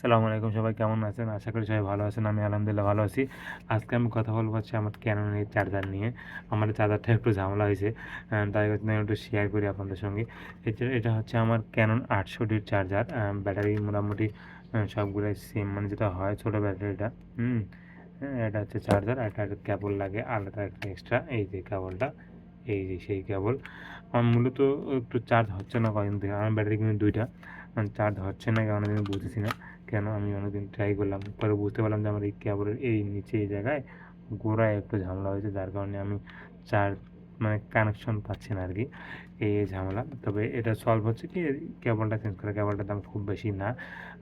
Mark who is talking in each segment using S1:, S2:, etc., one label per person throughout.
S1: আসসালামু আলাইকুম সবাই কেমন আছেন? আশা করি সবাই ভালো আছেন আমি আলহামদুলিল্লাহ ভালো আছি। আজকে আমি কথা বলব হচ্ছে আমার ক্যাননের চার্জার নিয়ে। আমার চার্জারটা একটু ঝামেলা হয়েছে তাই হচ্ছে আমি একটু শেয়ার করি আপনাদের সঙ্গে। এটা এটা হচ্ছে আমার ক্যানন আটশো ডির চার্জার ব্যাটারি মোটামুটি সবগুলোই সেম মানে যেটা হয় ছোটো ব্যাটারিটা হুম হ্যাঁ, এটা হচ্ছে চার্জার একটা কেবল লাগে আলাদা একটা এক্সট্রা এই যে কেবলটা এই যে সেই কেবল আমার মূলত একটু চার্জ হচ্ছে না কয়েকদিন থেকে আমার ব্যাটারি কিন্তু দুইটা। চার্জ হচ্ছে না কেন আমি বুঝতেছি না কেন আমি অনেকদিন ট্রাই করলাম। পরে বুঝতে পারলাম যে আমার এই কেবলের এই নিচে এই জায়গায় গোড়ায় একটু ঝামেলা হয়েছে, যার কারণে আমি চার্জ মানে কানেকশন পাচ্ছি না আর কি এই ঝামেলা। তবে এটা সলভ হচ্ছে কি কেবলটা চেঞ্জ করে কেবলটার দাম খুব বেশি না।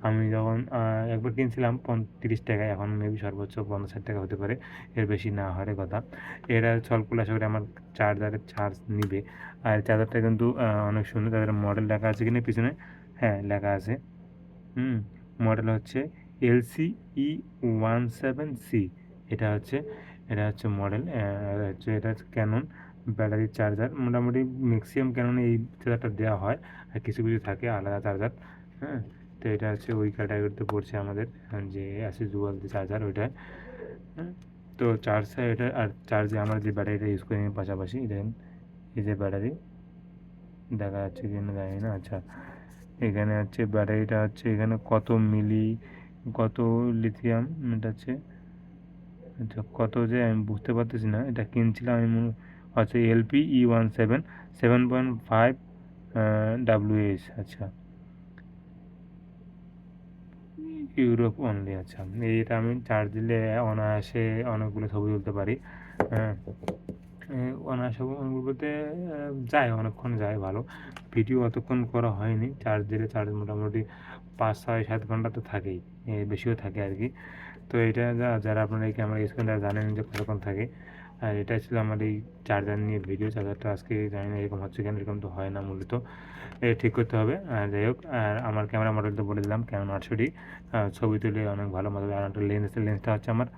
S1: আমি যখন একবার কিনছিলাম পঁয়ত্রিশ টাকায় এখন মেবি সর্বোচ্চ পঞ্চাশ ষাট টাকা হতে পারে, এর বেশি না হওয়ার কথা। এরা সলভ করলে আশা করি আমার চার্জারের চার্জ নিবে। আর চার্জারটা কিন্তু অনেক সুন্দর, তাদের মডেল লেখা আছে কিনা পিছনে হ্যাঁ লেখা আছে। হুম মডেল হচ্ছে LC E one seven C এটা হচ্ছে এটা হচ্ছে মডেল হচ্ছে এটা হচ্ছে ক্যানন ব্যাটারি চার্জার মোটামুটি ম্যাক্সিমাম ক্যানন এই চার্জারটা দেওয়া হয়, আর কিছু কিছু থাকে আলাদা চার্জার হ্যাঁ। তো এটা হচ্ছে ওই ক্যাটাগরিতে পড়ছে আমাদের যে আছে জুয়াল চার্জার ওইটায় হ্যাঁ। তো চার্জ এটা, আর চার্জে আমরা যে ব্যাটারিটা ইউজ করি পাশাপাশি দেখেন এই যে ব্যাটারি দেখা যাচ্ছে কি না জানি না আচ্ছা। এখানে হচ্ছে ব্যাটারিটা হচ্ছে এখানে কত মিলি, কত লিথিয়াম এটা হচ্ছে আচ্ছা কত যে আমি বুঝতে পারতেছি না, এটা কিনছিলাম আমি আচ্ছা LP E one seven seven point five WS আচ্ছা। ইউরোপ অনলি আচ্ছা। এইটা আমি চার্জ দিলে অনায়াসে অনেকগুলো ছবি তুলতে পারি হ্যাঁ। অনায়াসে যায় অনেকক্ষণ যায় ভালো। ভিডিও অতক্ষণ করা হয়নি। চার্জ দিলে চার্জ মোটামুটি পাঁচ, ছয়, সাত ঘণ্টা তো থাকেই বেশিও থাকে আর কি। তো এটা যারা আপনারা এই ক্যামেরা ইউজ করেন, তারা জানেন যে কতক্ষণ থাকে। আর এটা ছিল আমার এই চার্জার নিয়ে ভিডিও। চার্জারটা আজকে জানি না এরকম হচ্ছে কেন, এরকম তো হয় না মূলত। ঠিক করতে হবে। আর যাই হোক, আর আমার ক্যামেরা মডেল তো বলে দিলাম ক্যামেরা আটশোটি ছবি তুলে অনেক ভালো মতো আর একটা লেন্স লেন্সটা হচ্ছে আমার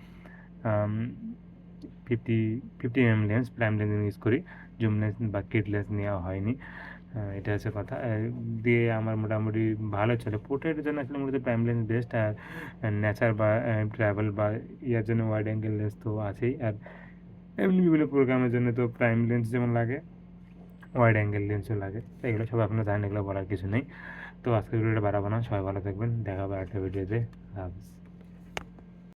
S1: fifty fifty M lens prime lens use করি। জুম লেন্স বা কিট লেন্স নেওয়া হয়নি। এটা হচ্ছে কথা। দিয়ে আমার মোটামুটি ভালো চলে। পোর্ট্রেটের জন্য আসলে মূলত প্রাইম লেন্স বেস্ট আর নেচার বা ট্রাভেল বা ইয়ার জন্য ওয়াইড অ্যাঙ্গেল লেন্স তো আছেই। আর এমনি বিভিন্ন প্রোগ্রামের জন্য তো প্রাইম লেন্স যেমন লাগে ওয়াইড অ্যাঙ্গেল লেন্সও লাগে। তো এগুলো সব আপনারা জানেন, এগুলো বলার কিছু নেই। তো আজকের ভিডিওটা বাড়াবো না। সবাই ভালো থাকবেন। দেখা হবে আরেকটা ভিডিওতে